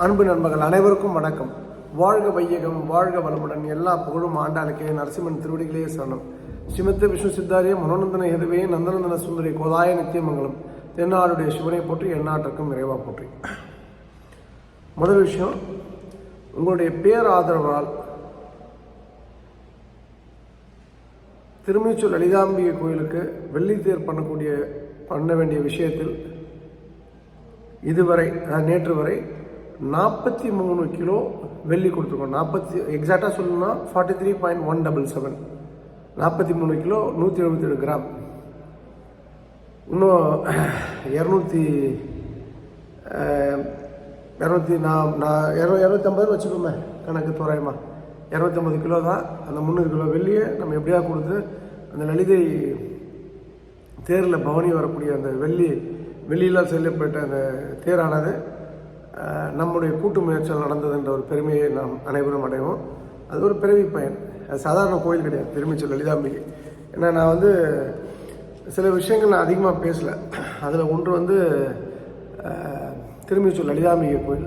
அன்பு நண்பர்கள் அனைவருக்கும் வணக்கம். வாழ்க வையகம் வாழ்க வளமுடன். எல்லா புகழும் ஆண்டாளுக்கே நரசிம்மன் திருவடிகளே சரணம். ஸ்ரீமத்த விஷ்ணு சித்தாரிய மனோநந்தன எதுவே நந்தநந்தன சுந்தரி கோதாய நித்தியமங்கலம் தென்னாடுடைய சிவனை போற்றி எந்நாட்டிற்கும் நிறைவாக போற்றி. முதல் விஷயம் உங்களுடைய பேர் ஆதரவால் திருமிச்சூர் லலிதாம்பிகை கோயிலுக்கு வெள்ளித்தேர் பண்ணக்கூடிய பண்ண வேண்டிய விஷயத்தில் இதுவரை நேற்று வரை நாற்பத்தி மூணு கிலோ வெள்ளி கொடுத்துருக்கோம் நாற்பத்தி எக்ஸாக்டாக சொல்லணும்னா forty three point one double seven நாற்பத்தி மூணு கிலோ நூற்றி எழுபத்தேழு கிராம். இன்னும் இரநூத்தி இரநூத்தி நான் நான் இரநூ இரநூத்தம்பது வச்சுக்கோமே கணக்கு தோராயமா. இரநூத்தம்பது கிலோ தான் அந்த முந்நூறு கிலோ வெள்ளியை நம்ம எப்படியா கொடுத்து அந்த லலிதை தேரில் பவனி வரக்கூடிய அந்த வெள்ளி வெள்ளியெல்லாம் செல்லப்பட்ட அந்த தேரானது நம்முடைய கூட்டு முயற்சியால் நடந்தது என்ற ஒரு பெருமையை நாம் அனைவரும் அடைவோம். அது ஒரு பிறவி பயன். அது சாதாரண கோயில் கிடையாது. திருமிச்சல் லலிதாம்பிகை. ஏன்னா நான் வந்து சில விஷயங்கள் நான் அதிகமாக பேசலை. அதில் ஒன்று வந்து திருமிச்சூர் லலிதாம்பிகை கோயில்.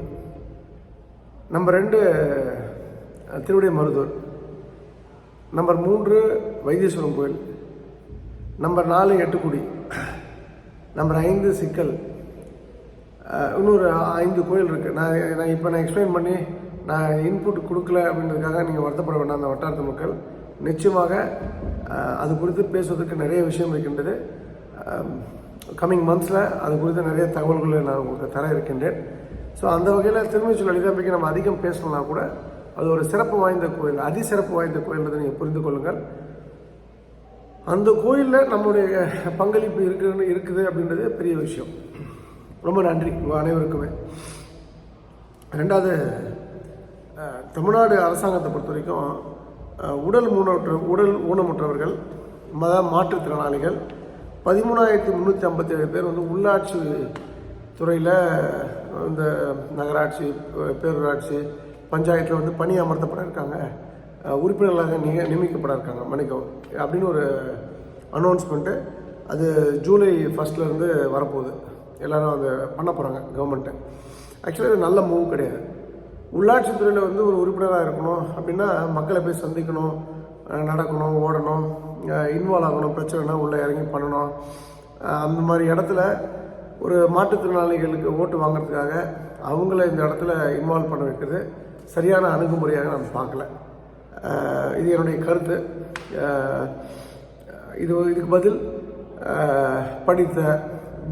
நம்பர் ரெண்டு திருவிடை மருதூர். நம்பர் மூன்று வைத்தீஸ்வரம் கோயில். நம்பர் நாலு எட்டுக்குடி. நம்பர் ஐந்து சிக்கல். இன்னொரு ஐந்து கோயில் இருக்குது நான் நான் இப்போ நான் எக்ஸ்பிளைன் பண்ணி நான் இன்புட் கொடுக்கல அப்படின்றதுக்காக நீங்கள் வருத்தப்பட வேண்டாம் அந்த வட்டாரத்து மக்கள். நிச்சயமாக அது குறித்து பேசுவதற்கு நிறைய விஷயம் இருக்கின்றது. கம்மிங் மந்த்ஸில் அது குறித்து நிறைய தகவல்களை நான் உங்களுக்கு தர இருக்கின்றேன். ஸோ அந்த வகையில் திருமிச்சூர் லலிதாம்பிக்கு நம்ம அதிகம் பேசணும்னா கூட அது ஒரு சிறப்பு வாய்ந்த கோயில் அதி சிறப்பு வாய்ந்த கோயில்ன்றதை நீங்கள் புரிந்து கொள்ளுங்கள். அந்த கோயிலில் நம்முடைய பங்களிப்பு இருக்குன்னு இருக்குது அப்படின்றது பெரிய விஷயம். ரொம்ப நன்றி உங்கள் அனைவருக்குமே. ரெண்டாவது தமிழ்நாடு அரசாங்கத்தை பொறுத்த வரைக்கும் உடல் ஊனமுற்ற உடல் ஊனமுற்றவர்கள் மத மாற்றுத்திறனாளிகள் பதிமூணாயிரத்தி முந்நூற்றி ஐம்பத்தேழு பேர் வந்து உள்ளாட்சி துறையில் இந்த நகராட்சி பேரூராட்சி பஞ்சாயத்தில் வந்து பணி அமர்த்தப்பட இருக்காங்க. உறுப்பினர்களாக நிய நியமிக்கப்பட இருக்காங்க மன்னிக்கவும். அப்படின்னு ஒரு அனௌன்ஸ்மெண்ட்டு அது ஜூலை ஃபஸ்ட்லேருந்து வரப்போகுது. எல்லாரும் அதை பண்ண போகிறாங்க கவர்மெண்ட்டு ஆக்சுவலாக இது நல்ல மூவ் கிடையாது. உள்ளாட்சித்துறையில் வந்து ஒரு உறுப்பினராக இருக்கணும் அப்படின்னா மக்களை போய் சந்திக்கணும் நடக்கணும் ஓடணும் இன்வால்வ் ஆகணும் பிரச்சனைனா உள்ளே இறங்கி பண்ணணும். அந்த மாதிரி இடத்துல ஒரு மாற்றுத்திறனாளிகளுக்கு ஓட்டு வாங்குறதுக்காக அவங்கள இந்த இடத்துல இன்வால்வ் பண்ண வைக்கிறது சரியான அணுகுமுறையாக நான் பார்க்கல. இது என்னுடைய கருத்து. இது இதுக்கு பதில் படித்த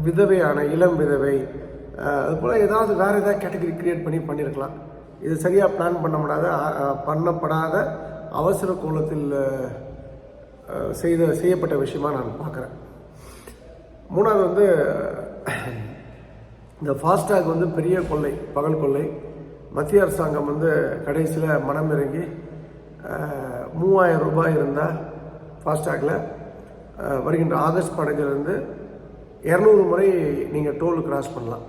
விதவையான இளம் விதவை. அதுபோல் அது போல் ஏதாவது வேறு ஏதாவது கேட்டகரி க்ரியேட் பண்ணி பண்ணியிருக்கலாம் இது சரியாக பிளான் பண்ணப்படாத முடியாத பண்ணப்படாத அவசர கோலத்தில் செய்த செய்யப்பட்ட விஷயமா நான் பார்க்குறேன். மூணாவது வந்து இந்த ஃபாஸ்டாக் வந்து பெரிய கொள்ளை பகல் கொள்ளை. மத்திய அரசாங்கம் வந்து கடைசியில் மனம் இறங்கி மூவாயிரம் ரூபாய் இருந்தால் ஃபாஸ்டாகில் வருகின்ற ஆகஸ்ட் படகிலிருந்து இரநூறு முறை நீங்கள் டோல் கிராஸ் பண்ணலாம்.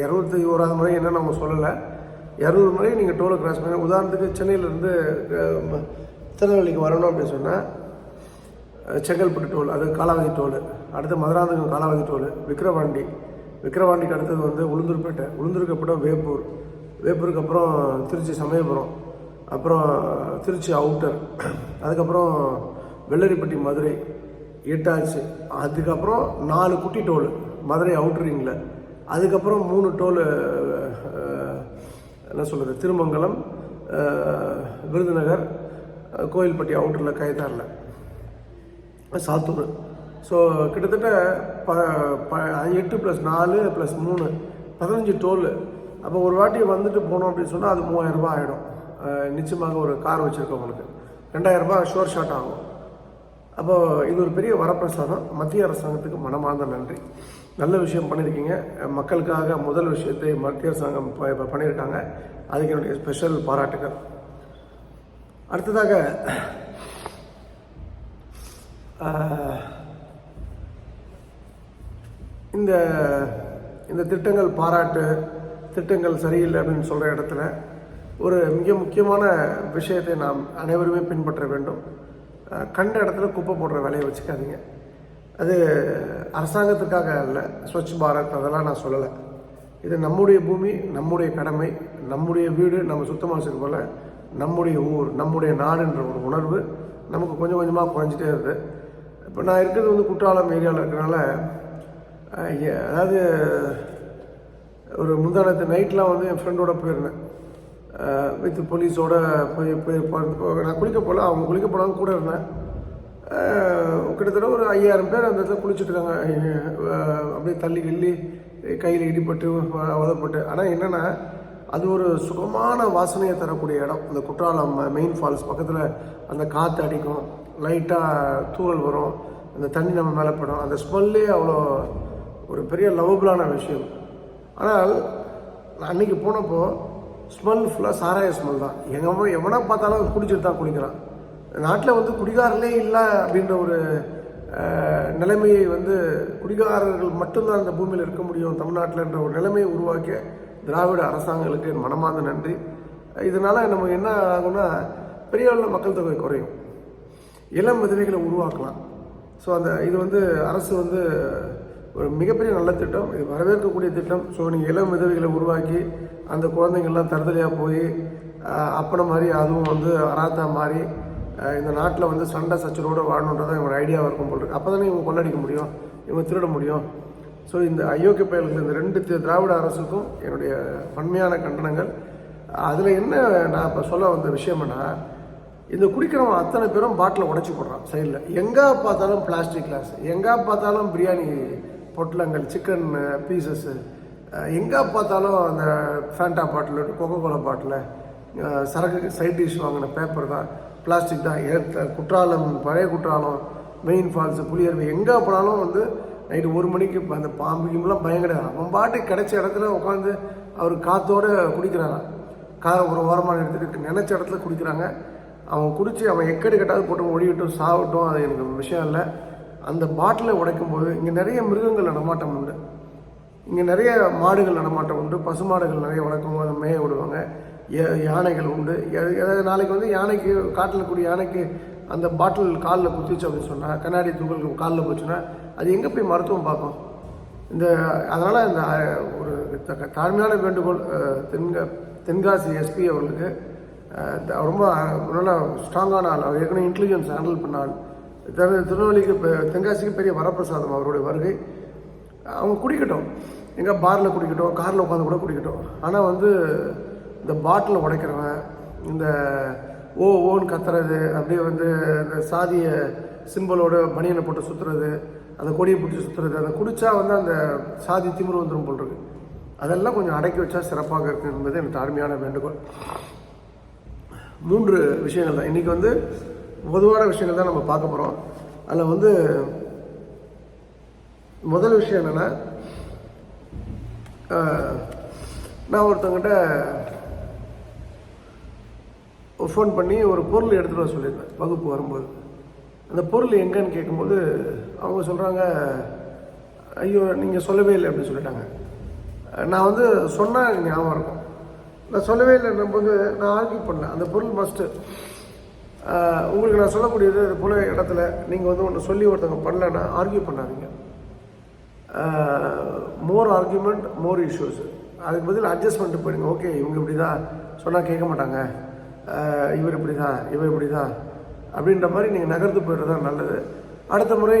இரநூத்தி ஓராது முறை என்ன நம்ம சொல்லலை. இரநூறு முறை நீங்கள் டோலை கிராஸ் பண்ண உதாரணத்துக்கு சென்னையிலேருந்து திருநெல்வேலிக்கு வரணும் அப்படின்னு சொன்னால் செங்கல்பட்டு டோல் அது காலாவதி டோல் அடுத்து மதுராந்தகம் காலாவதி டோல் விக்கிரவாண்டி. விக்ரவாண்டிக்கு அடுத்தது வந்து உளுந்தூர்பேட்டை உளுந்தூருக்கு அப்புறம் வேப்பூர். வேப்பூருக்கு அப்புறம் திருச்சி சமயபுரம். அப்புறம் திருச்சி அவுட்டர் அதுக்கப்புறம் வெள்ளரிப்பட்டி மதுரை. எட்டாச்சு. அதுக்கப்புறம் நாலு குட்டி டோல் மதுரை அவுட்ரிங்கில் அதுக்கப்புறம் மூணு டோல் என்ன சொல்கிறது திருமங்கலம் விருதுநகர் கோயில்பட்டி அவுட்டரில் கைதாரில் சாத்தூர். ஸோ கிட்டத்தட்ட ப ப எட்டு ப்ளஸ் நாலு ப்ளஸ் மூணு பதினஞ்சு டோல் அப்போ ஒரு வாட்டி வந்துட்டு போனோம் அப்படின்னு சொன்னால் அது மூவாயிரரூபா ஆகிடும் நிச்சயமாக ஒரு கார் வச்சுருக்கவங்களுக்கு. ரெண்டாயிரரூபா ஷோர் ஷாட் ஆகும். அப்போது இது ஒரு பெரிய வரப்பிரசாதம். மத்திய அரசாங்கத்துக்கு மனமார்ந்த நன்றி. நல்ல விஷயம் பண்ணியிருக்கீங்க மக்களுக்காக முதல் விஷயத்தை மத்திய அரசாங்கம் ப- பண்ணியிருக்காங்க அதுக்கு என்னுடைய ஸ்பெஷல் பாராட்டுகள் அடுத்ததாக இந்த இந்த திட்டங்கள் பாராட்டு திட்டங்கள் சரியில்லை அப்படின்னு சொல்கிற இடத்துல ஒரு மிக முக்கியமான விஷயத்தை நாம் அனைவருமே பின்பற்ற வேண்டும். கண்ட இடத்துல குப்பை போடுற வேலையை வச்சுக்காதீங்க. அது அரசாங்கத்துக்காக அல்ல ஸ்வச் பாரத் அதெல்லாம் நான் சொல்லலை. இது நம்முடைய பூமி நம்முடைய கடமை நம்முடைய வீடு நம்ம சுத்தமாக வச்சுக்க போல் நம்முடைய ஊர் நம்முடைய நாடுன்ற ஒரு உணர்வு நமக்கு கொஞ்சம் கொஞ்சமாக குறைஞ்சிட்டே இருக்குது இப்போ நான் இருக்கிறது வந்து குற்றாலம் ஏரியாவில் இருக்கிறனால அதாவது ஒரு முந்தானத்து நைட்லாம் வந்து என் ஃப்ரெண்டோட போயிருந்தேன். வித் போலீஸோட போய் போய் நான் குளிக்க போகல அவங்க குளிக்க போனாலும் கூட இருந்தேன். கிட்டத்தட்ட ஒரு ஐயாயிரம் பேர் அந்த இடத்துல குளிச்சுட்ருக்காங்க அப்படியே தள்ளி கிள்ளி கையில் இடிப்பட்டு அவதப்பட்டு. உதப்பட்டு ஆனால் என்னென்னா அது ஒரு சுகமான வாசனையை தரக்கூடிய இடம். இந்த குற்றாலம் மெயின் ஃபால்ஸ் பக்கத்தில் அந்த காற்று அடிக்கும். லைட்டாக தூவல் வரும். அந்த தண்ணி நம்ம மேலே படும். அந்த ஸ்மெல்லே அவ்வளோ ஒரு பெரிய லவபுளான விஷயம். ஆனால் நான் அன்றைக்கி போனப்போ ஸ்மெல் ஃபுல்லாக சாராய ஸ்மெல் தான். எங்கே எவனா பார்த்தாலும் குடிச்சிட்டு தான் குடிக்கிறான். நாட்டில் வந்து குடிகாரர்களே இல்லை அப்படின்ற ஒரு நிலைமையை வந்து குடிகாரர்கள் மட்டும்தான் இந்த பூமியில் இருக்க முடியும். தமிழ்நாட்டில்ன்ற ஒரு நிலைமையை உருவாக்கிய திராவிட அரசாங்கங்களுக்கு என் மனமார்ந்த நன்றி. இதனால் நம்ம என்ன ஆகும்னா பெரிய அளவில் மக்கள் தொகை குறையும். இளம் விதவைகளை உருவாக்கலாம். ஸோ அந்த இது வந்து அரசு வந்து ஒரு மிகப்பெரிய நல்ல திட்டம் இது வரவேற்கக்கூடிய திட்டம். ஸோ நீங்கள் இளம் விதவைகளை உருவாக்கி அந்த குழந்தைங்கள்லாம் தருதலையாக போய் அப்பனை மாதிரி அதுவும் வந்து அராத்தா மாதிரி இந்த நாட்டில் வந்து சண்டை சச்சரோடு வாழணுன்றதான் இவங்க ஐடியாவாக இருக்கும் போல் இருக்குது அப்போ தானே இவங்க கொள்ளடிக்க முடியும் இவங்க திருட முடியும். ஸோ இந்த அயோக்கிய பயல்கள் இந்த ரெண்டு திராவிட அரசுக்கும் என்னுடைய வன்மையான கண்டனங்கள். அதில் என்ன நான் இப்போ சொல்ல வந்த விஷயம்னா இந்த குடிக்கிறவன் அத்தனை பேரும் பாட்டில் உடச்சி போடுறான் சைடில் எங்கே பார்த்தாலும் பிளாஸ்டிக் கிளாஸ் எங்கே பார்த்தாலும் பிரியாணி பொட்டலங்கள் சிக்கன் பீசஸ்ஸு எங்கே பார்த்தாலும் அந்த Fanta bottle Coca Cola bottle சரக்கு சைட் டிஷ் வாங்கின பேப்பர் தான். பிளாஸ்டிக் தான். ஏற்ற குற்றாலம் பழைய குற்றாலம் மெயின் ஃபால்ஸு புளியருவி எங்கே போனாலும் வந்து நைட்டு ஒரு மணிக்கு அந்த பாம்பு பயங்கர பயம் கிடையாது. அவன் பாட்டுக்கு கிடைச்ச இடத்துல உட்காந்து அவர் காற்றோடு குடிக்கிறாராம் காரை ஒரு ஓரமாக இடத்துக்கு நினச்ச இடத்துல குடிக்கிறாங்க. அவன் குடித்து அவன் எக்கடி கட்டாவது போட்டு ஒழிவிட்டும் சாவட்டும் அது எனக்கு விஷயம் இல்லை. அந்த பாட்டிலை உடைக்கும் போது இங்கே நிறைய மிருகங்கள் நடமாட்டம் உண்டு. இங்கே நிறைய மாடுகள் நடமாட்டம் உண்டு. பசுமாடுகள் நிறைய வளர்க்கும் அதை மேய விடுவாங்க. யானைகள் உண்டு. எ- நாளைக்கு வந்து யானைக்கு காட்டில் கூடிய யானைக்கு அந்த பாட்டில் காலில் குத்திச்சு அப்படின்னு சொன்னால் கண்ணாடி தூக்கல் காலில் போச்சுன்னா அது எங்கே போய் மருத்துவம் பார்க்கும்? இந்த அதனால் இந்த ஒரு தாழ்மையான வேண்டுகோள் தென்க தென்கா தென்காசி எஸ்பி அவர்களுக்கு ரொம்ப நல்லா ஸ்ட்ராங்கான ஆள். அவர் ஏற்கனவே இன்டெலிஜென்ஸ் ஹேண்டில் பண்ண ஆள். திருநெல்வேலிக்கு பெ- தென்காசிக்கு பெரிய வரப்பிரசாதம் அவருடைய வருகை. அவங்க குடிக்கட்டும். எங்கே பாரில் குடிக்கட்டும் காரில் உட்காந்து கூட குடிக்கட்டும். ஆனால் வந்து இந்த பாட்டில் உடைக்கிறவன் இந்த ஓ ஓன்னு கத்துறது அப்படியே வந்து இந்த சாதிய சிம்பலோட பனியனை போட்டு சுற்றுறது அந்த கொடியை பிடிச்சி சுற்றுறது அதை குடித்தா வந்து அந்த சாதி திமிரு வந்துடும் போல் இருக்கு. அதெல்லாம் கொஞ்சம் அடக்கி வச்சா சிறப்பாக இருக்கு என்பது எனக்கு அருமையான வேண்டுகோள். மூன்று விஷயங்கள் தான். இன்றைக்கி வந்து பொதுவான விஷயங்கள் தான் நம்ம பார்க்க போகிறோம் அதில் வந்து முதல் விஷயம் என்னென்னா நான் ஒருத்தங்கிட்ட ஃபோன் பண்ணி ஒரு பொருள் எடுத்துகிட்டு வர சொல்லியிருந்தேன் வகுப்பு வரும்போது. அந்த பொருள் எங்கன்னு கேட்கும்போது அவங்க சொல்கிறாங்க ஐயோ நீங்கள் சொல்லவே இல்லை அப்படின்னு சொல்லிட்டாங்க. நான் வந்து சொன்னால் ஞாபகம் இருக்கும். நான் சொல்லவே இல்லைன்னும்போது நான் ஆர்கியூ பண்ணேன். அந்த பொருள் மஸ்ட்டு உங்களுக்கு நான் சொல்லக்கூடியது இது போல இடத்துல நீங்கள் வந்து ஒன்று சொல்லி ஒருத்தவங்க பண்ணலன்னா ஆர்கியூ பண்ணாதீங்க. மோர் ஆர்கியூமெண்ட் மோர் இஷ்யூஸ் அதுக்கு பதில் அட்ஜஸ்ட்மெண்ட் போயிடுங்க ஓகே இவங்க இப்படி தான் சொன்னால் கேட்க மாட்டாங்க. இவர் இப்படி தான் இவர் இப்படி தான் அப்படின்ற மாதிரி நீங்கள் நகர்ந்து போயிடுறது தான் நல்லது. அடுத்த முறை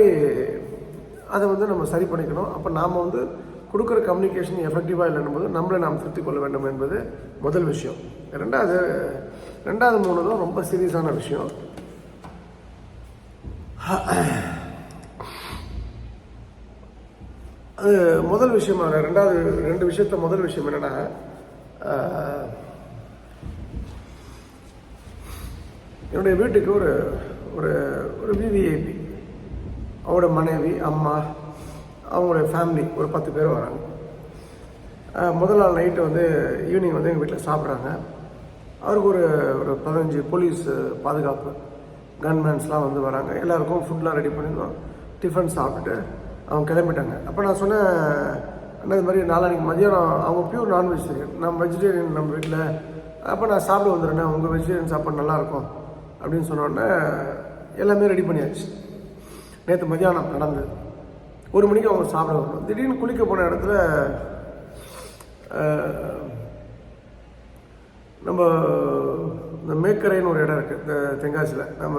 அதை வந்து நம்ம சரி பண்ணிக்கணும். அப்போ நாம் வந்து கொடுக்குற கம்யூனிகேஷன் எஃபெக்டிவாக இல்லைன்னும் போது நம்மளை நாம் திருத்திக் கொள்ள வேண்டும் என்பது முதல் விஷயம். ரெண்டாவது ரெண்டாவது மூணு ரொம்ப சீரியஸான விஷயம். அது முதல் விஷயமாக ரெண்டாவது ரெண்டு விஷயத்த முதல் விஷயம் என்னென்னா என்னுடைய வீட்டுக்கு ஒரு ஒரு ஒரு விவிஐபி அவரோட மனைவி அம்மா அவங்களுடைய ஃபேமிலி ஒரு பத்து பேர் வராங்க. முதல் நாள் நைட்டு வந்து ஈவினிங் வந்து எங்கள் வீட்டில் சாப்பிட்றாங்க. அவருக்கு ஒரு ஒரு பதினஞ்சு போலீஸ் பாதுகாப்பு கன்மேன்ஸ்லாம் வந்து வராங்க. எல்லாருக்கும் ஃபுட்லாம் ரெடி பண்ணியிருந்தோம் டிஃபன் சாப்பிட்டுட்டு அவங்க கிளம்பிட்டாங்க. அப்போ நான் சொன்னேன் அண்ணா இது மாதிரி நாளானிக்கு மதியானம் அவங்க பியூர் நான் வெஜிடேரியன் நம்ம வெஜிடேரியன் நம்ம வீட்டில் அப்போ நான் சாப்பிட வந்துடுறேன் உங்கள் வெஜிடேரியன் சாப்பாடு நல்லாயிருக்கும் அப்படின்னு சொன்னோடனே எல்லாமே ரெடி பண்ணியாச்சு. நேற்று மதியானம் நடந்தது. ஒரு மணிக்கு அவங்க சாப்பிட வரணும் திடீர்னு குளிக்க போன இடத்துல நம்ம இந்த மேக்கரைன்னு ஒரு இடம் இருக்குது இந்த தென்காசியில். நம்ம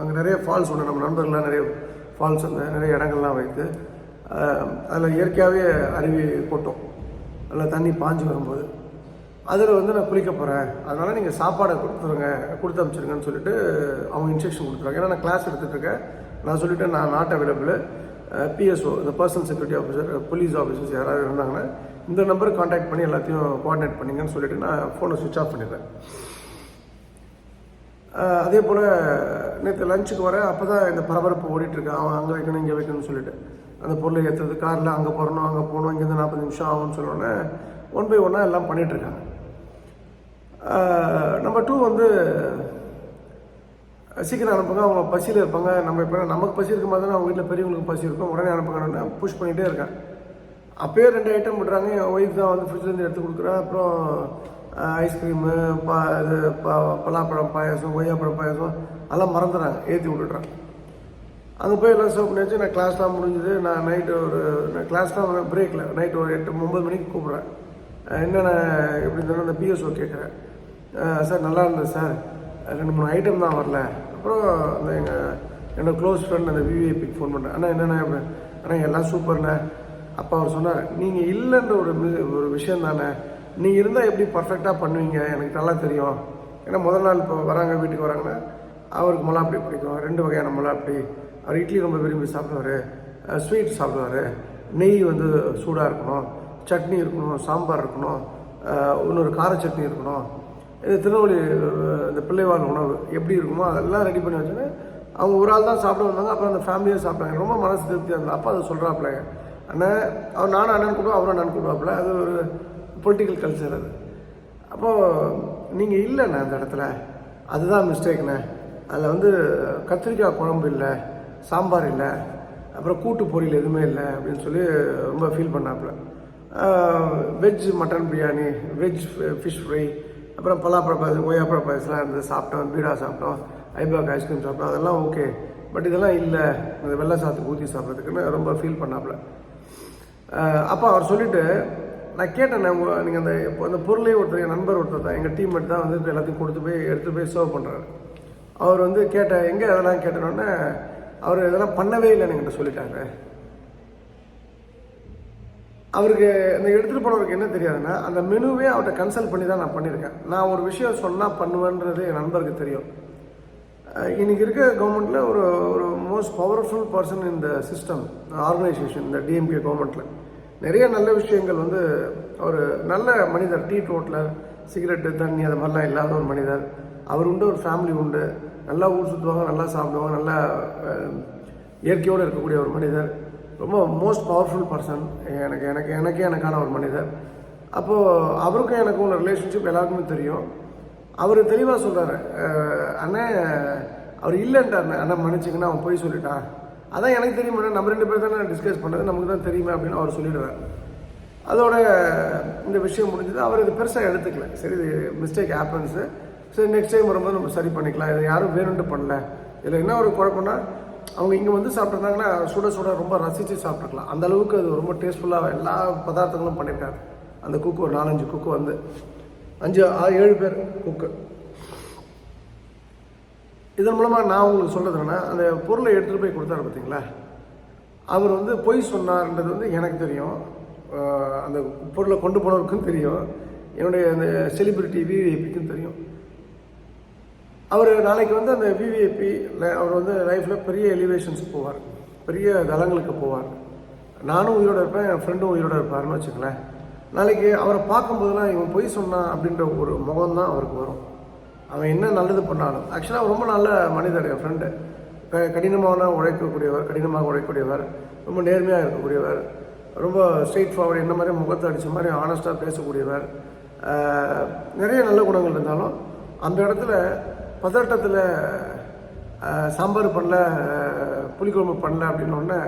அங்கே நிறைய ஃபால்ஸ் உண்டு. நம்ம நண்பர்கள்லாம் நிறைய ஃபால்ஸ் அந்த நிறைய இடங்கள்லாம் வைத்து அதில் இயற்கையாகவே அருவி கொட்டும். அதில் தண்ணி பாஞ்சு வரும்போது. அதில் வந்து நான் குளிக்க போகிறேன் அதனால் நீங்கள் சாப்பாடை கொடுத்துருங்க கொடுத்து அனுப்பிச்சிருங்கன்னு சொல்லிட்டு அவங்க இன்ஸ்ட்ரக்ஷன் கொடுத்துருவாங்க. ஏன்னா நான் கிளாஸ் எடுத்துகிட்டு இருக்கேன் நான் சொல்லிவிட்டு நான் நாட் அவைலபிள் பிஎஸ்ஓ இந்த personal security officer police officers யாராவது இருந்தாங்கன்னா இந்த நம்பருக்கு காண்டாக்ட் பண்ணி எல்லாத்தையும் கோஆர்டினேட் பண்ணிங்கன்னு சொல்லிட்டு நான் ஃபோனை சுவிட்ச் ஆஃப் பண்ணிடுறேன். அதே போல் நேற்று லஞ்சுக்கு வரேன். அப்போ தான் இந்த பரபரப்பு ஓடிட்டுருக்கு. அவன் அங்கே வைக்கணும் இங்கே வைக்கணும்னு சொல்லிட்டு. அந்த பொருளை ஏற்றுறது காரில் அங்கே போகணும் அங்கே போகணும் இங்கேருந்து நாற்பது நிமிஷம் ஆகும்னு சொன்னோன்னே ஒன் பை ஒன்னாக எல்லாம் பண்ணிகிட்ருக்காங்க நம்பர் டூ வந்து சீக்கிரம் அனுப்புங்க. அவங்க பசியில் இருப்பாங்க. நம்ம இப்போ நமக்கு பசி இருக்கும் போது அவங்க வீட்டில் பெரியவங்களுக்கு பசி இருக்கும். உடனே அனுப்புங்கன்னு புஷ் பண்ணிகிட்டே இருக்கேன் அப்பயே ரெண்டு ஐட்டம் பண்ணுறாங்க என் ஒய்ஃப் தான் வந்து ஃப்ரிட்ஜ்லேருந்து எடுத்து கொடுக்குறா. அப்புறம் ஐஸ்கிரீமு பா இது பா பலாப்பழம் பாயசம் கொய்யாப்பழம் பாயசம் அதெல்லாம் மறந்துடுறாங்க ஏற்றி விட்டுட்றாங்க அங்கே போய் எல்லாம் சர்வ் பண்ணியாச்சு நான் கிளாஸ்லாம் முடிஞ்சது. நான் நைட்டு ஒரு நான் கிளாஸ்லாம் பிரேக்கில் நைட்டு ஒரு எட்டு ஒம்பது மணிக்கு கூப்பிட்றேன். என்னென்ன எப்படி இருந்தாலும் அந்த பிஎஸ்ஓ கேட்குறேன். சார் நல்லா இருந்தது சார். ரெண்டு மூணு ஐட்டம் தான் வரல. அப்புறம் அந்த எங்கள் என்னோட க்ளோஸ் ஃப்ரெண்ட் அந்த விவிஐபிக்கு ஃபோன் பண்ணேன். அண்ணா என்னென்ன அப்படின்னு அண்ணா எல்லாம் சூப்பர்ண்ணே அப்போ அவர் சொன்னார் நீங்கள் இல்லைன்ற ஒரு ஒரு விஷயம் தானே. நீங்கள் இருந்தால் எப்படி பர்ஃபெக்டாக பண்ணுவீங்க? எனக்கு நல்லா தெரியும். ஏன்னா முதல் நாள் இப்போ வராங்க வீட்டுக்கு வராங்கன்னா அவருக்கு மொளாப்படி பிடிக்கும். ரெண்டு வகையான மொளாப்படி அவர் இட்லி ரொம்ப விரும்பி சாப்பிடுவார். ஸ்வீட் சாப்பிடுவார். நெய் வந்து சூடாக இருக்கணும். சட்னி இருக்கணும். சாம்பார் இருக்கணும். இன்னொரு கார சட்னி இருக்கணும். இது திருநெல்வேலி இந்த பிள்ளைவாழ் உணவு எப்படி இருக்குமோ அதெல்லாம் ரெடி பண்ணி வச்சுன்னு அவங்க ஒரு ஆள் தான் சாப்பிட வந்தாங்க. அப்புறம் அந்த ஃபேமிலியாக சாப்பிட்டாங்க. ரொம்ப மனசு திருப்தியாக இருந்தது. அப்போ அதை சொல்கிறாப்புல அண்ணன் அவர் நானும் அண்ணன் கூப்பிடுவோம் அவரும் அண்ணன் கூப்பிடுவாப்புல அது ஒரு பொலிட்டிக்கல் கல்ச்சர் அது. அப்போது நீங்கள் இல்லைண்ணே அந்த இடத்துல. அதுதான் மிஸ்டேக்ண்ணே அதில் வந்து கத்திரிக்காய் குழம்பு இல்லை சாம்பார் இல்லை அப்புறம் கூட்டு பொரியல் எதுவுமே இல்லை அப்படின்னு சொல்லி ரொம்ப feel பண்ணாப்புல. Veg mutton biryani veg fish fry அப்புறம் பலாப்பழ பாயசம் கொய்யாப்பழ பாயசம்லாம் இருந்து சாப்பிட்டோம் பீடா சாப்பிட்டோம் ஐபாக் ஐஸ்கிரீம் சாப்பிட்டோம் அதெல்லாம் ஓகே பட் இதெல்லாம் இல்லை. இந்த வெள்ளை சாத்துக்கு ஊற்றி சாப்பிட்றதுக்குன்னு ரொம்ப ஃபீல் பண்ணாப்புல. அப்போ அவர் சொல்லிட்டு நான் கேட்டேன் உங்கள் நீங்கள் அந்த இப்போ அந்த பொருளே ஒருத்தர் என் நண்பர் ஒருத்தர் தான் எங்கள் டீம்மேட் தான் வந்து எல்லாத்தையும் கொடுத்து போய் எடுத்து போய் சர்வ் பண்ணுறாரு அவர் வந்து கேட்டேன் எங்கே அதெல்லாம்? கேட்டனோடனே அவர் இதெல்லாம் பண்ணவே இல்லைன்னு என்கிட்ட சொல்லிட்டாங்க. அவருக்கு இந்த எடுத்துகிட்டு போனவருக்கு என்ன தெரியாதுன்னா அந்த மெனுவே அவர்கிட்ட கன்சல்ட் பண்ணி தான் நான் பண்ணியிருக்கேன். நான் ஒரு விஷயம் சொன்னால் பண்ணுவேன்றது என் நண்பருக்கு தெரியும். இன்றைக்கி இருக்க கவர்மெண்ட்டில் ஒரு ஒரு மோஸ்ட் பவர்ஃபுல் பர்சன் இந்த சிஸ்டம் ஆர்கனைசேஷன் இந்த டிஎம்கே கவர்மெண்ட்டில் நிறைய நல்ல விஷயங்கள் வந்து அவர் நல்ல மனிதர் டீ ரோட்டில் சிகரெட்டு தண்ணி அது மாதிரிலாம் இல்லாத ஒரு மனிதர். அவர் உண்டு ஒரு ஃபேமிலி உண்டு. நல்லா ஊர் சுற்றுவாங்க நல்லா சாப்பிடுவாங்க நல்லா இயற்கையோடு இருக்கக்கூடிய ஒரு மனிதர். ரொம்ப மோஸ்ட் பவர்ஃபுல் பர்சன் எனக்கு எனக்கு எனக்கே எனக்கான ஒரு மனிதர். அப்போது அவருக்கும் எனக்கும் உள்ள ரிலேஷன்ஷிப் எல்லாருக்குமே தெரியும். அவர் தெளிவாக சொல்கிறாரு அண்ணன் அவர் இல்லைன்ட்டார் அண்ணன் மன்னிச்சிங்கன்னா அவன் போய் சொல்லிட்டான். அதான் எனக்கு தெரியுமா நம்ம ரெண்டு பேர் தானே டிஸ்கஸ் பண்ணது நமக்கு தான் தெரியுமே அப்படின்னு அவர் சொல்லிடுறாரு அதோட இந்த விஷயம் முடிஞ்சது. அவர் இது பெருசாக எடுத்துக்கல. சரி இது மிஸ்டேக் ஆப்பன்ஸு சரி நெக்ஸ்ட் டைம் வரும்போது நம்ம சரி பண்ணிக்கலாம். இதை யாரும் வேணும்ட்டு பண்ணல. இதில் என்ன ஒரு குழப்பம்னா அவங்க இங்கே வந்து சாப்பிட்ருந்தாங்கன்னா சுட சுட ரொம்ப ரசித்து சாப்பிட்ருக்கலாம் அந்த அளவுக்கு அது ரொம்ப டேஸ்ட்ஃபுல்லாக எல்லா பதார்த்தங்களும் பண்ணியிருக்காரு. அந்த குக்கு ஒரு நாலஞ்சு குக்கு வந்து. அஞ்சு ஆறு ஏழு பேர் குக்கு. இதன் மூலமாக நான் உங்களுக்கு சொல்கிறது என்னன்னா அந்த பொருளை எடுத்துகிட்டு போய் கொடுத்தாரு பார்த்தீங்களா அவர் வந்து பொய் சொன்னார்ன்றது வந்து எனக்கு தெரியும். அந்த பொருளை கொண்டு போனவருக்கும் தெரியும். என்னுடைய அந்த செலிபிரிட்டி விவிஐபிக்கும் தெரியும். அவர் நாளைக்கு வந்து அந்த விவிஐபி அவர் வந்து லைஃப்பில் பெரிய எலிவேஷன்ஸ் போவார். பெரிய தளங்களுக்கு போவார். நானும் உயிரோட இருப்பேன் என் ஃப்ரெண்டும் உயிரோட இருப்பாருன்னு வச்சுங்களேன் நாளைக்கு அவரை பார்க்கும்போதெல்லாம் இவன் பொய் சொன்னான் அப்படின்ற ஒரு முகம்தான் அவருக்கு வரும். அவன் என்ன நல்லது பண்ணாலும் ஆக்சுவலாக ரொம்ப நல்ல மனிதர் என் ஃப்ரெண்டு க கடினமான உழைக்கக்கூடியவர் கடினமாக உழைக்கக்கூடியவர் ரொம்ப நேர்மையாக இருக்கக்கூடியவர் ரொம்ப ஸ்ட்ரெயிட் ஃபார்வர்டு என்ன மாதிரி முகத்தை அடித்த மாதிரி ஆனஸ்ட்டாக பேசக்கூடியவர் நிறைய நல்ல குணங்கள் இருந்தாலும் அந்த இடத்துல பதட்டத்தில் சாம்பார் பண்ணல புளிக்குழம்பு பண்ணல அப்படின்னோடனே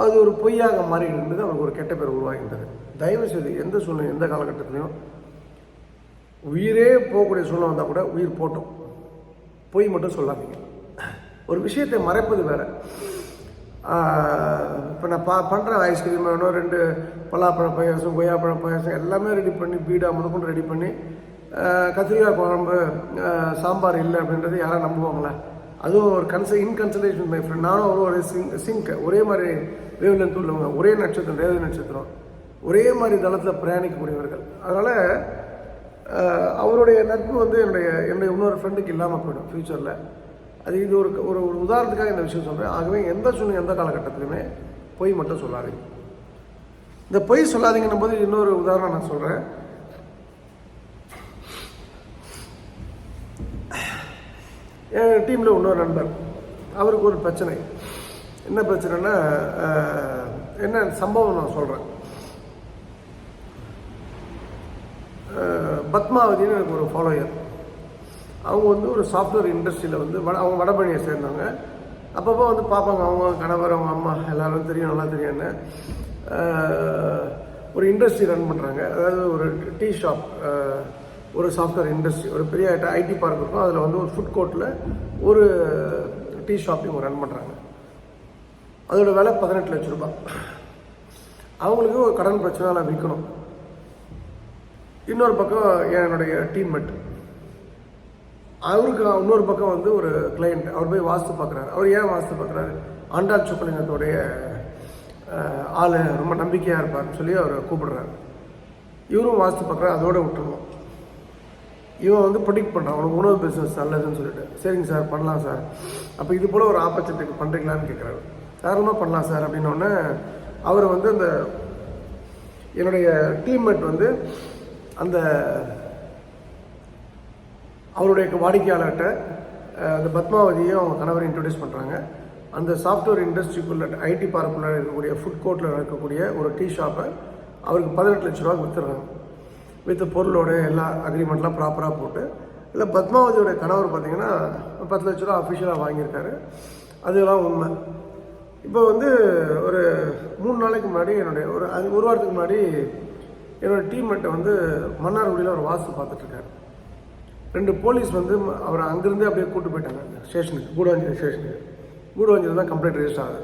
அது ஒரு பொய்யாக மாறிடுன்றது அவருக்கு ஒரு கெட்ட பேர் உருவாகின்றது. தயவு செய்து எந்த சூழ்நிலை எந்த காலகட்டத்திலையும் உயிரே போகக்கூடிய சூழ்நிலை வந்தால் கூட உயிர் போட்டோம். பொய் மட்டும் சொல்லாதீங்க. ஒரு விஷயத்தை மறைப்பது வேற. இப்போ நான் பா பண்ணுறேன் ஐஸ்கிரீம் வேணும் ரெண்டு பலாப்பழ பாயாசம் கொய்யாப்பழ பாயாசம் எல்லாமே ரெடி பண்ணி பீடா முதற்கொண்டு ரெடி பண்ணி கத்திரிக்காய் குழம்பு சாம்பார் இல்லை அப்படின்றது யாரும் நம்புவாங்களா? அதுவும் ஒரு கன்ச இன்கன்சலேஷன் மை ஃப்ரெண்ட் நானும் ஒரு சிங் சிங்க் ஒரே மாதிரி வேவ் உள்ளவங்க ஒரே நட்சத்திரம் ரேவதி நட்சத்திரம். ஒரே மாதிரி தளத்தில் பிரயாணிக்கக்கூடியவர்கள். அதனால் அவருடைய நட்பு வந்து என்னுடைய என்னுடைய இன்னொரு ஃப்ரெண்டுக்கு இல்லாமல் போயிடும் ஃப்யூச்சரில் அது இது ஒரு ஒரு ஒரு உதாரணத்துக்காக இந்த விஷயம் சொல்கிறேன் ஆகவே எந்த சூழ்நிலை எந்த காலகட்டத்திலுமே பொய் மட்டும் சொல்லாதீங்க. இந்த பொய் சொல்லாதீங்கன்னும் போது இன்னொரு உதாரணம் நான் சொல்கிறேன் என் டீமில் இன்னொரு நண்பர். அவருக்கு ஒரு பிரச்சனை. என்ன பிரச்சனைன்னா என்ன சம்பவம் நான் சொல்கிறேன் பத்மாவதினு எனக்கு ஒரு ஃபாலோயர் அவங்க வந்து ஒரு சாஃப்ட்வேர் இண்டஸ்ட்ரியில் வந்து வட அவங்க வடபழனியை சேர்ந்தாங்க அப்பப்போ வந்து பார்ப்பாங்க அவங்க கணவர் அவங்க அம்மா எல்லோரும் தெரியும் நல்லா தெரியும்னு. என்ன ஒரு இண்டஸ்ட்ரி ரன் பண்ணுறாங்க அதாவது ஒரு டீ ஷாப் ஒரு சாஃப்ட்வேர் இண்டஸ்ட்ரி ஒரு பெரிய ஐடி பார்க் இருக்கும். அதில் வந்து ஒரு ஃபுட் கோர்ட்டில் ஒரு டீ ஷாப்பையும் ரன் பண்ணுறாங்க அதோட விலை பதினெட்டு லட்ச ரூபாய். அவங்களுக்கு ஒரு கடன் பிரச்சனை விற்கணும். இன்னொரு பக்கம் என்னுடைய டீம்மேட் அவருக்கு இன்னொரு பக்கம் வந்து ஒரு கிளைண்ட் அவர் போய் வாஸ்து பார்க்குறாரு. அவர் ஏன் வாஸ்து பார்க்குறாரு? ஆண்டாள் சுப்பலிங்கத்தோடைய ஆள் ரொம்ப நம்பிக்கையாக இருப்பார்னு சொல்லி அவர் கூப்பிடுறாரு. இவரும் வாஸ்து பார்க்குறாரு. அதோடு விட்டுருவோம். இவன் வந்து ப்ரொடிக்ட் பண்ணுறான் உனக்கு உணவு பிஸ்னஸ் நல்லதுன்னு சொல்லிட்டு. சரிங்க சார் பண்ணலாம் சார். அப்போ இது போல் ஒரு ஆப்பர்ச்சுனிட்டி பண்ணுறீங்களான்னு கேட்குறாரு தாராளமாக பண்ணலாம் சார் அப்படின்னோடனே அவர் வந்து அந்த என்னுடைய டீம்மேட் வந்து அந்த அவருடைய வாடிக்கையாளர்கிட்ட அந்த பத்மாவதியும் அவங்க கணவரை இன்ட்ரடியூஸ் பண்ணுறாங்க அந்த சாஃப்ட்வேர் இண்டஸ்ட்ரிக்குள்ள ஐடி பார்க்குள்ள இருக்கக்கூடிய ஃபுட் கோர்ட்டில் இருக்கக்கூடிய ஒரு டீ ஷாப்பை அவருக்கு பதினெட்டு லட்ச ரூபா விற்றுறாங்க வித் பொருளோட எல்லா அக்ரிமெண்ட்லாம் ப்ராப்பராக போட்டு இல்லை பத்மாவதியோட கணவர் பார்த்தீங்கன்னா பத்து லட்ச ரூபா அஃபிஷியலாக வாங்கியிருக்காரு. அதெல்லாம் உண்மை. இப்போ வந்து ஒரு மூணு நாளைக்கு முன்னாடி என்னுடைய ஒரு அது ஒரு வாரத்துக்கு முன்னாடி என்னோட டீம்மேட்டை வந்து மன்னார்குடியில் ஒரு வாசல் பார்த்துட்ருக்காரு. ரெண்டு போலீஸ் வந்து அவரை அங்கேருந்தே அப்படியே கூட்டு போயிட்டாங்க. ஸ்டேஷனுக்கு கூடவாஞ்சி ஸ்டேஷனுக்கு. கூடவாஞ்சியில் தான் கம்ப்ளைண்ட் ரெஜிஸ்டர் ஆகுது.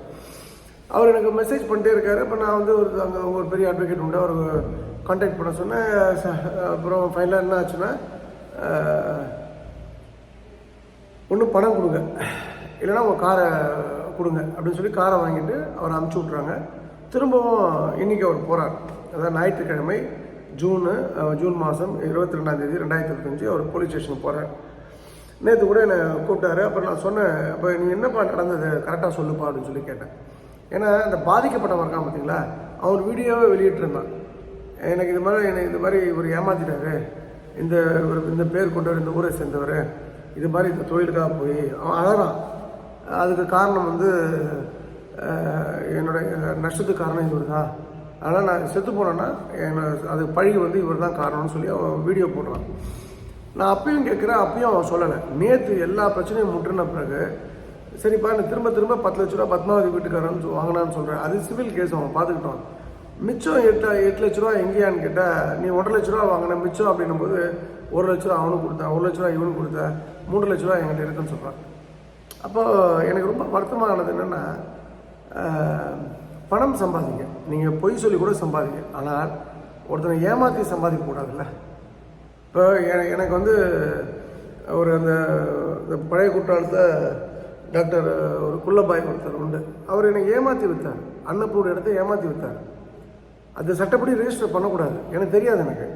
அவர் எனக்கு மெசேஜ் பண்ணிட்டே இருக்காரு. இப்போ நான் வந்து ஒரு அங்கே ஒரு பெரிய அட்வொகேட் உண்டு. அவர் கான்டாக்ட் பண்ண சொன்னேன். அப்புறம் ஃபைனலாக என்ன ஆச்சுன்னா ஒன்று பணம் கொடுங்க. இல்லைன்னா உங்கள் காரை கொடுங்க. அப்படின்னு சொல்லி காரை வாங்கிட்டு அவரை அமுச்சு விட்றாங்க திரும்பவும் இன்றைக்கி அவர் போகிறார் அதாவது ஞாயிற்றுக்கிழமை ஜூனு ஜூன் மாதம் இருபத்தி ரெண்டாந்தேதி ரெண்டாயிரத்தி இருபத்தஞ்சி அவர் போலீஸ் ஸ்டேஷனுக்கு போகிறார் நேற்று கூட என்னை கூப்பிட்டாரு. அப்புறம் நான் சொன்னேன் அப்போ நீ என்னப்பா நடந்தது? கரெக்டாக சொல்லுப்பா அப்படின்னு சொல்லி கேட்டேன். ஏன்னா அந்த பாதிக்கப்பட்டவன் இருக்கான் பார்த்தீங்களா அவர் வீடியோவை வெளியிட்டிருந்தான். எனக்கு இது மாதிரி என்னை இது மாதிரி இவர் ஏமாத்திட்டாரு. இந்த இவர் இந்த பேர் கொண்டவர் இந்த ஊரை சேர்ந்தவர். இது மாதிரி இந்த தொழிலுக்காக போய் அவன் அழறான். அதுக்கு காரணம் வந்து என்னுடைய நஷ்டத்துக்கு காரணம் இவர் தான் அதனால் நான் செத்து போனேன்னா என்னை அது பழி வந்து இவர் தான் காரணம்னு சொல்லி அவன் வீடியோ போடுறான். நான் அப்பயும் கேட்குறேன் அப்பயும் அவன் சொல்லலை. நேற்று எல்லா பிரச்சனையும் முற்றின பிறகு சரிப்பா நான் திரும்ப திரும்ப பத்து லட்ச ரூபா பத்மாவதி வீட்டுக்காரன்னு வாங்கினான்னு சொல்கிறேன் அது சிவில் கேஸ் அவன் பார்த்துக்கிட்டான். மிச்சம் எட்டு எட்டு லட்ச ரூபா எங்கேயான்னு கேட்டால் நீ ஒன்றரை லட்ச ரூபா வாங்கின மிச்சம் அப்படின்னும் போது ஒரு லட்ச ரூபா அவனுக்கு கொடுத்தேன் ஒரு லட்ச ரூபா இவனுக்கு கொடுத்தேன் மூணு லட்ச ரூபா எங்கள்கிட்ட இருக்குன்னு சொல்கிறான் அப்போது எனக்கு ரொம்ப வருத்தமானது என்னென்னா பணம் சம்பாதிங்க. நீங்கள் பொய் சொல்லி கூட சம்பாதிங்க. ஆனால் ஒருத்தனை ஏமாற்றி சம்பாதிக்க கூடாதுல்ல இப்போ எனக்கு வந்து ஒரு அந்த இந்த பழைய குற்றாலத்தில் டாக்டர் ஒரு குள்ளபாய் ஒருத்தர் உண்டு. அவர் என்னை ஏமாற்றி வித்தார் அன்னப்பூர் இடத்த ஏமாற்றி வித்தார் அது சட்டப்படி ரிஜிஸ்டர் பண்ணக்கூடாது. எனக்கு தெரியாது எனக்கு.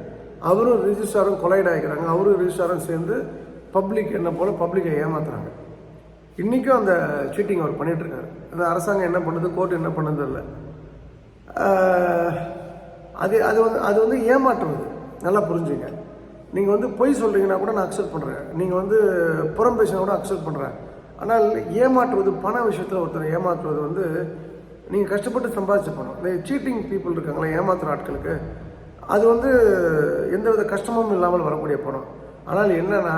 அவரும் ரிஜிஸ்டாரும் கொலைட் ஆகிக்கிறாங்க. அவரும் ரிஜிஸ்டாரும் சேர்ந்து பப்ளிக் என்ன போல் பப்ளிக்கை ஏமாத்துறாங்க. இன்றைக்கும் அந்த சீட்டிங் அவர் பண்ணிகிட்ருக்காரு அந்த அரசாங்கம் என்ன பண்ணுது கோர்ட் என்ன பண்ணது இல்லை அது அது வந்து அது வந்து ஏமாற்றுவது நல்லா புரிஞ்சுங்க. நீங்கள் வந்து பொய் சொல்கிறீங்கன்னா கூட நான் அக்செப்ட் பண்ணுறேன் நீங்கள் வந்து புறம் பேசினா கூட அக்செப்ட் பண்ணுறேன் ஆனால் ஏமாற்றுவது பண விஷயத்தில் ஒருத்தர் ஏமாற்றுவது வந்து நீங்கள் கஷ்டப்பட்டு சம்பாதிச்ச பணம் இந்த சீட்டிங் பீப்புள் இருக்காங்களே ஏமாத்துகிற ஆட்களுக்கு அது வந்து எந்தவித கஷ்டமும் இல்லாமல் வரக்கூடிய பணம். ஆனால் என்னென்னா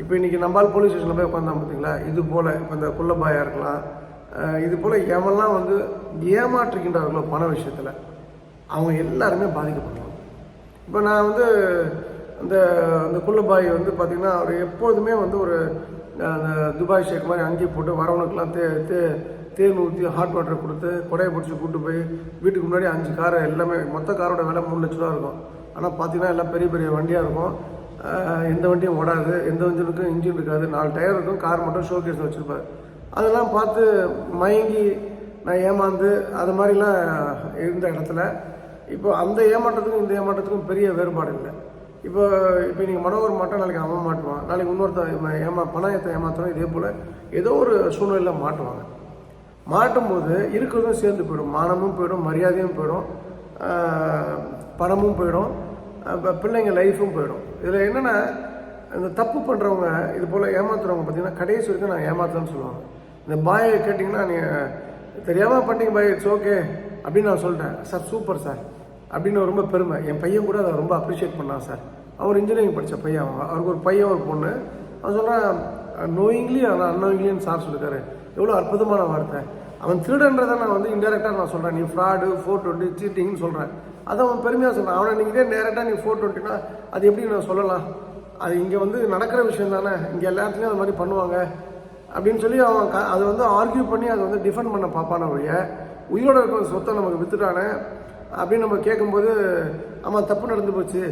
இப்போ இன்றைக்கி நம்பால் போலீஸ் ஸ்டேஷனில் போய் உட்காந்தா பார்த்தீங்களா? இது போல் இப்போ இந்த குள்ளபாயாக இருக்கலாம். இது போல் எவெல்லாம் வந்து ஏமாற்றுகின்றார்களோ பண விஷயத்தில் அவங்க எல்லாருமே பாதிக்கப்படுவாங்க. இப்போ நான் வந்து அந்த அந்த குள்ளபாய் வந்து பார்த்திங்கன்னா அவர் எப்போதுமே வந்து ஒரு அந்த துபாய் ஷேக் மாதிரி அங்கேயே போட்டு வரவனுக்கெல்லாம் தே தே தேன் ஊற்றி ஹாட் வாட்டர் கொடுத்து கொடையை பிடிச்சி கூப்பிட்டு போய் வீட்டுக்கு முன்னாடி அஞ்சு காரை எல்லாமே மொத்த காரோட விலை மூணு லட்ச ரூபா இருக்கும். ஆனால் பார்த்திங்கன்னா எல்லாம் பெரிய பெரிய வண்டியாக இருக்கும். எந்த வண்டியும் ஓடாது எந்த இன்ஜினுக்கும் இன்ஜின் இருக்காது. நாலு டயர் இருக்கும் கார் மட்டும் ஷோ கேஸில் வச்சுருப்பாரு. அதெல்லாம் பார்த்து மயங்கி நான் ஏமாந்து அது மாதிரிலாம் இருந்த இடத்துல இப்போ அந்த ஏமாற்றத்துக்கும் இந்த ஏமாற்றத்துக்கும் பெரிய வேறுபாடு இல்லை. இப்போ இப்போ நீங்கள் மனோகர் மாட்டோம் நாளைக்கு அவன் மாட்டுவான். நாளைக்கு இன்னொருத்த ஏமா பணத்தை ஏமாத்துறோம் இதே போல் ஏதோ ஒரு சூழ்நிலையில் மாட்டுவாங்க. மாட்டும்போது இருக்கிறதும் சேர்ந்து போயிடும். மானமும் போயிடும் மரியாதையும் போயிடும் பணமும் போயிடும் பிள்ளைங்க லைஃபும் போயிடும். இதில் என்னென்னா இந்த தப்பு பண்ணுறவங்க இது போல் ஏமாத்துறவங்க பார்த்தீங்கன்னா கடைசி வரைக்கும் நான் ஏமாத்தலன்னு சொல்லுவாங்க. இந்த பாயை கேட்டிங்கன்னா நீங்கள் தெரியாமல் பண்ணிங்க பாய் இட்ஸ் ஓகே அப்படின்னு நான் சொல்லிட்டேன் சார் சூப்பர் சார் அப்படின்னு ரொம்ப பெருமை. என் பையன் கூட அதை ரொம்ப அப்ரிஷியேட் பண்ணான் சார். அவர் இன்ஜினியரிங் படித்த பையன் அவன் அவருக்கு ஒரு பையன் ஒரு பொண்ணு. அவன் சொல்கிறான் நோயிங்லி ஆனால் அன்னோயிங்லின்னு சார் சொல்லியிருக்காரு எவ்வளோ அற்புதமான வார்த்தை. அவன் திருடன்றதை நான் வந்து இன்டெரக்டாக நான் சொல்கிறேன் நீ ஃப்ராடு ஃபோர் டுவெண்ட்டி சீட்டிங்னு சொல்கிறேன் அதை அவன் பெருமையாக சொல்கிறான் அவனை நீங்களே நேரட்டாக நீ ஃபோர் டுவெண்ட்டினா அது எப்படி நான் சொல்லலாம்? அது இங்கே வந்து நடக்கிற விஷயம் தானே. இங்கே எல்லா இடத்துலையும் அது மாதிரி பண்ணுவாங்க. அப்படின்னு சொல்லி அவன் க அதை வந்து ஆர்கியூ பண்ணி அதை வந்து டிஃபெண்ட் பண்ண பார்ப்பான ஒழிய உயிரோட இருக்கிற சொத்தை நமக்கு வித்துட்டானே அப்படின்னு நம்ம கேட்கும்போது ஆமாம் தப்பு நடந்து போச்சு.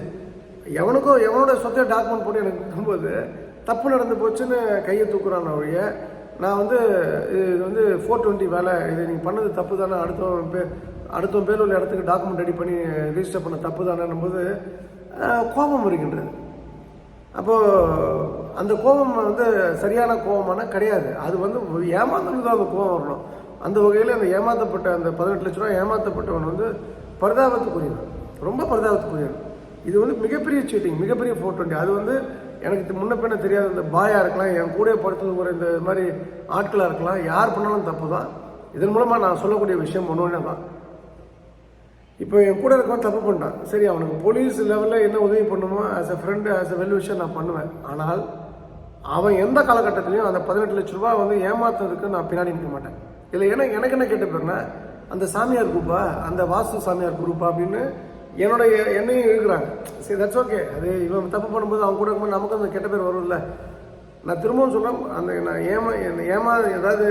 எவனுக்கோ எவனோட சொத்தை டாக்குமெண்ட் போட்டு எனக்கு இருக்கும்போது தப்பு நடந்து போச்சுன்னு கையை தூக்குறான் ஒழிய நான் வந்து இது வந்து ஃபோர் டுவெண்ட்டி வேலை. இது நீங்கள் பண்ணது தப்பு தானே. அடுத்தவன் பே அடுத்தவன் பேர் உள்ள இடத்துக்கு டாக்குமெண்ட் ரெடி பண்ணி ரிஜிஸ்டர் பண்ண தப்பு தானேன்னும் போது கோபம் வருகின்றது. அப்போது அந்த கோபம் வந்து சரியான கோபமான கிடையாது. அது வந்து ஏமாந்தவனுக்கு தான் அந்த கோபம் வரணும். அந்த வகையில் அந்த ஏமாற்றப்பட்ட அந்த பதினெட்டு லட்ச ரூபா ஏமாற்றப்பட்டவன் வந்து பரிதாபத்துக்குரியவன். ரொம்ப பரிதாபத்துக்குரியவன். இது வந்து மிகப்பெரிய சீட்டிங் மிகப்பெரிய ஃபோர் டுவெண்ட்டி அது வந்து எனக்கு இது முன்ன பின்ன தெரியாத இந்த பாயாக இருக்கலாம் என் கூட படுத்தது ஒரு இந்த மாதிரி ஆட்களாக இருக்கலாம் யார் பண்ணாலும் தப்பு தான் இதன் மூலமாக நான் சொல்லக்கூடிய விஷயம் ஒன்று ஒன்று தான் இப்போ என் கூட இருக்கவன் தப்பு பண்ணிட்டான். சரி அவனுக்கு போலீஸ் லெவலில் என்ன உதவி பண்ணுமோ as a friend as a well விஷயம் நான் பண்ணுவேன். ஆனால் அவன் எந்த காலகட்டத்திலையும் அந்த பதினெட்டு லட்ச ரூபா வந்து ஏமாத்துறதுக்கு நான் பின்னாடி நிற்க மாட்டேன். இல்லை ஏன்னா எனக்கு என்ன கேட்ட பேருனா அந்த சாமியார் குரூப்பா அந்த வாஸ்து சாமியார் குரூப்பா அப்படின்னு என்னோட எ- என்னையும் இருக்கிறாங்க சரி தட்ஸ் ஓகே அது இவன் தப்பு பண்ணும்போது அவன் கூட இருக்கும்போது நமக்கு அந்த கெட்ட பேர் வரும்ல. நான் திரும்பவும் சொன்னேன் அந்த நான் ஏமா என்னை ஏமா ஏதாவது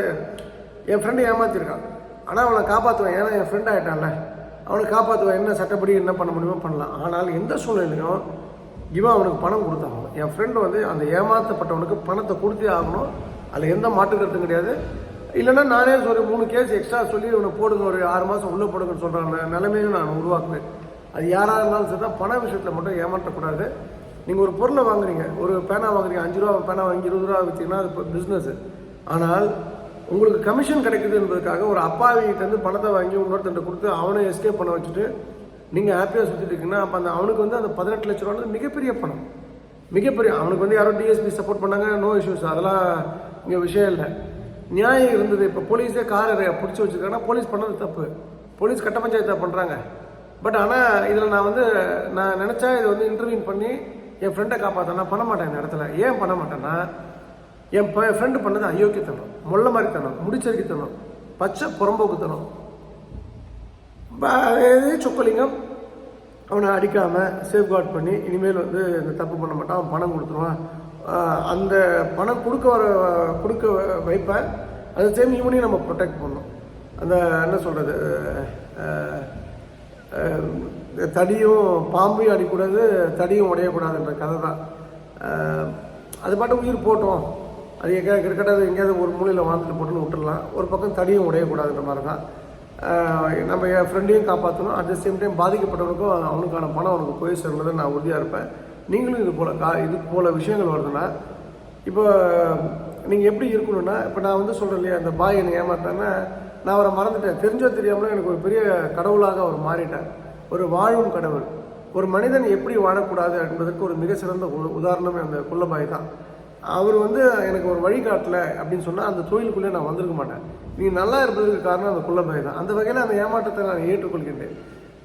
என் ஃப்ரெண்டு ஏமாத்திருக்கான். ஆனால் அவனை காப்பாற்றுவேன் ஏன்னா என் ஃப்ரெண்ட் ஆகிட்டான்ல அவனை காப்பாற்றுவேன் என்ன சட்டப்படி என்ன பண்ண முடியுமோ பண்ணலாம். ஆனால் எந்த சூழ்நிலையும் இவன் அவனுக்கு பணம் கொடுத்தாகணும். என் ஃப்ரெண்டு வந்து அந்த ஏமாற்றப்பட்டவனுக்கு பணத்தை கொடுத்தே ஆகணும். அதில் எந்த மாற்று கிடையாது. இல்லைன்னா நானே ஒரு மூணு கேஸ் எக்ஸ்ட்ரா சொல்லி இவனை போடுங்க ஒரு ஆறு மாதம் உள்ளே போடுங்கன்னு சொல்கிற நிலைமையும் நான் உருவாக்குவேன். அது யாராக இருந்தாலும் சரி தான் பண விஷயத்தில் மட்டும் ஏமாற்றக்கூடாது. நீங்கள் ஒரு பொருளை வாங்குறீங்க. ஒரு பேனா வாங்குறீங்க. அஞ்சு ரூபா பேனா வாங்கி இருபது ரூபா வச்சிங்கன்னா அது பிஸ்னஸ் ஆனால் உங்களுக்கு கமிஷன் கிடைக்குது என்பதற்காக ஒரு அப்பாவிகிட்டேருந்து பணத்தை வாங்கி இன்னொருத்தன் கொடுத்து அவனை எஸ்கேப் பண்ண வச்சுட்டு நீங்கள் ஹாப்பியாக சுற்றிட்டு இருக்கீங்கன்னா அப்போ அந்த அவனுக்கு வந்து அந்த பதினெட்டு லட்ச ரூபான்றது மிகப்பெரிய பணம். மிகப்பெரிய அவனுக்கு வந்து யாரோ டிஎஸ்பி சப்போர்ட் பண்ணாங்க நோ இஷ்யூஸ் அதெல்லாம் இங்கே விஷயம் இல்லை. நியாயம் இருந்தது. இப்போ போலீஸே காரை பிடிச்சி வச்சிருக்காங்கன்னா போலீஸ் பண்ணது தப்பு. போலீஸ் கட்ட பஞ்சாயத்தை பண்ணுறாங்க பட் ஆனால் இதில் நான் வந்து நான் நினச்சா இதை வந்து இன்டர்வியூ பண்ணி என் ஃப்ரெண்டை காப்பாற்ற நான் பண்ண மாட்டேன் இந்த இடத்துல. ஏன் பண்ண மாட்டேன்னா என் ஃப்ரெண்டு பண்ணது அயோக்கியத்தனம் முள்ள மாதிரித்தனம் முடிச்சரிக்கத்தனம் பச்சை புறம்போக்குத்தனம். சொக்கலிங்கம் அவனை அடிக்காமல் சேஃப்கார்ட் பண்ணி இனிமேல் வந்து இந்த தப்பு பண்ண மாட்டான் அவன் பணம் கொடுத்துருவான். அந்த பணம் கொடுக்க வர கொடுக்க வைப்பேன் அது சேம் இவனையும் நம்ம ப்ரொடெக்ட் பண்ணணும். அந்த என்ன சொல்கிறது தடியும் பாம்பையும் அடிக்கூடாது தடியும் உடையக்கூடாதுன்ற கதை தான். அது பாட்டு உயிர் போட்டோம். அது எங்கே கிட்டத்தட்ட எங்கேயாவது ஒரு மூலையில் வாழ்ந்துட்டு போட்டுன்னு விட்டுடலாம் ஒரு பக்கம் தடியும் உடையக்கூடாதுன்ற மாதிரி தான் நம்ம என் ஃப்ரெண்டையும் காப்பாற்றணும் அட் த சேம் டைம் பாதிக்கப்பட்டவனுக்கும் அவனுக்கான பணம் அவனுக்கு போய் சேர்ந்ததை நான் உறுதியாக இருப்பேன். நீங்களும் இது போல் கா இது போல் விஷயங்கள் வருதுன்னா இப்போ நீங்கள் எப்படி இருக்கணும்னா இப்போ நான் வந்து சொல்கிறேன் இல்லையா அந்த பாய் என்னை ஏமாத்தானே நான் அவரை மறந்துட்டேன். தெரிஞ்சோ தெரியாமலோ எனக்கு ஒரு பெரிய கடவுளாக அவர் மாறிட்டார். ஒரு வாழும் கடவுள். ஒரு மனிதன் எப்படி வாழக்கூடாது என்பதற்கு ஒரு மிக சிறந்த உ- உதாரணமே அந்த குள்ளபாய் தான். அவர் வந்து எனக்கு ஒரு வழிகாட்டல அப்படின்னு சொன்னால் அந்த தொழிலுக்குள்ளே நான் வந்திருக்க மாட்டேன். நீ நல்லா இருப்பதற்கு காரணம் அந்த குள்ளபாய் தான். அந்த வகையில் அந்த ஏமாற்றத்தை நான் ஏற்றுக்கொள்கின்றேன்.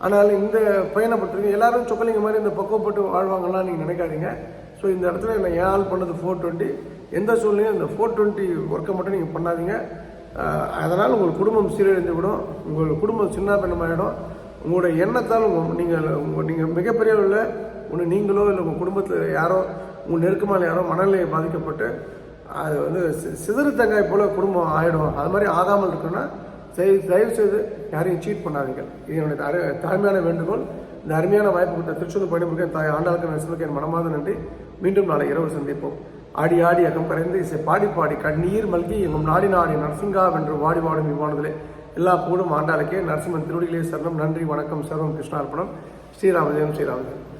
ஆனால் இந்த பையனை பொறுத்தவரைக்கும் எல்லாரும் சொக்கலிங்க மாதிரி இந்த பக்குவப்பட்டு வாழ்வாங்கலாம் நீங்கள் நினைக்காதீங்க. ஸோ இந்த இடத்துல நான் ஏன் ஆள் பண்ணது ஃபோர் டுவெண்ட்டி எந்த சூழ்நிலையும் இந்த ஃபோர் டுவெண்ட்டி ஒர்க்கை மட்டும் நீங்கள் பண்ணாதீங்க. அதனால் உங்கள் குடும்பம் சீரழிந்து விடும் உங்கள் குடும்பம் சின்ன பின்னமாயிடும் உங்களோட எண்ணத்தால் உங்கள் நீங்கள் உங்கள் நீங்கள் மிகப்பெரிய உள்ள ஒன்று நீங்களோ இல்லை உங்கள் குடும்பத்தில் யாரோ உங்கள் நெருக்கமான யாரோ மனநிலையை பாதிக்கப்பட்டு அது வந்து சி- சிதறு தேங்காய் போல் குடும்பம் ஆகிடும் அது மாதிரி ஆகாமல் இருக்கணும்னா செய் தயவு செய்து யாரையும் சீட் பண்ணாதீங்க. இது என்னுடைய அரு- தாழ்மையான வேண்டுகோள். இந்த அருமையான வாய்ப்பு கொடுத்த திருச்செந்தூர் பயணிப்புக்கு தாய் ஆண்டாளுக்கு நரசிம்மருக்கு என் மனமாத நன்றி. மீண்டும் நாளை இரவு சந்திப்போம். ஆடி ஆடி அகம் கரைந்து இசை பாடி பாடி கண்ணீர் மல்கி எங்கும் நாடி நாடி நரசிங்கா வென்று வாடி வாடும் விமானத்திலே எல்லா பூடும் ஆண்டாளுக்கே. நரசிம்மன் திருவடிகளே சரணம். நன்றி வணக்கம் சர்வம் கிருஷ்ணார்ப்பணம் ஸ்ரீராமதேவம் ஸ்ரீராமதேவம்